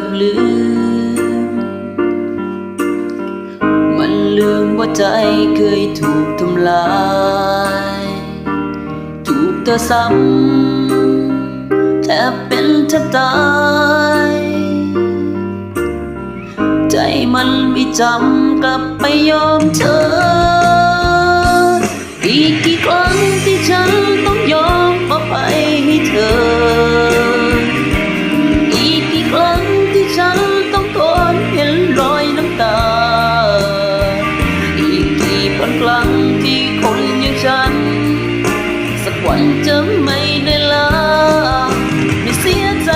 กัลืม มันลืมว่าใจเคยถูกทำลาย ถูกเธอซ้ำแทบเป็นแทบตาย ใจมันไม่จำกลับไปยอมเธอ คนอย่างฉัน สักวันจะไม่ได้ลาไม่เสียใจ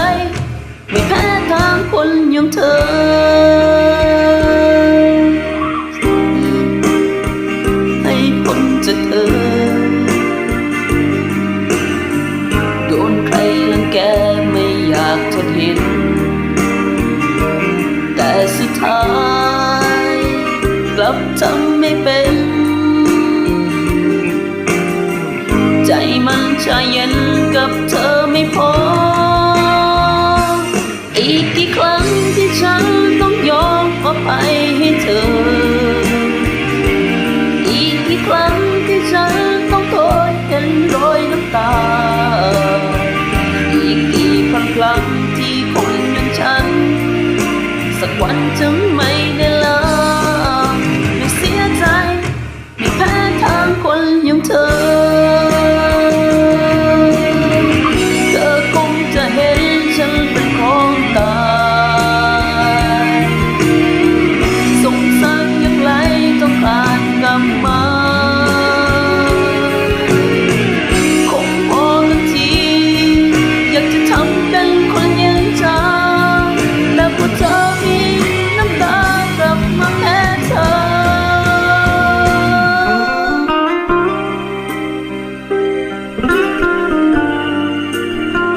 ไม่แพ้ทางคนอย่างเธอให้พ้นจากเธอ โดนใครลังแกไม่อยากทนเห็น แต่สุดท้าย กลับทำไม่เป็น มันชาเย็นกับเธอไม่พอ อีกกี่ครั้งที่ฉันต้องยอมอภัยให้เธอ อีกกี่ครั้งที่ฉันต้องทนเห็นรอยน้ำตา อีกกี่พันครั้งที่คนอย่างฉัน สักวันจะไม่ได้ ค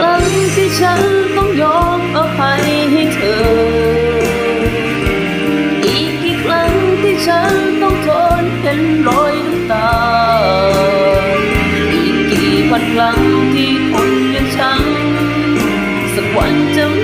รั้งที่ฉันต้องยอมอภัยให้เธอ อีกกี่ครั้งที่ฉันต้องทน ห็นรอยน้ำตา อีกกี่วันหลังที่คุณและฉันสักวันจะ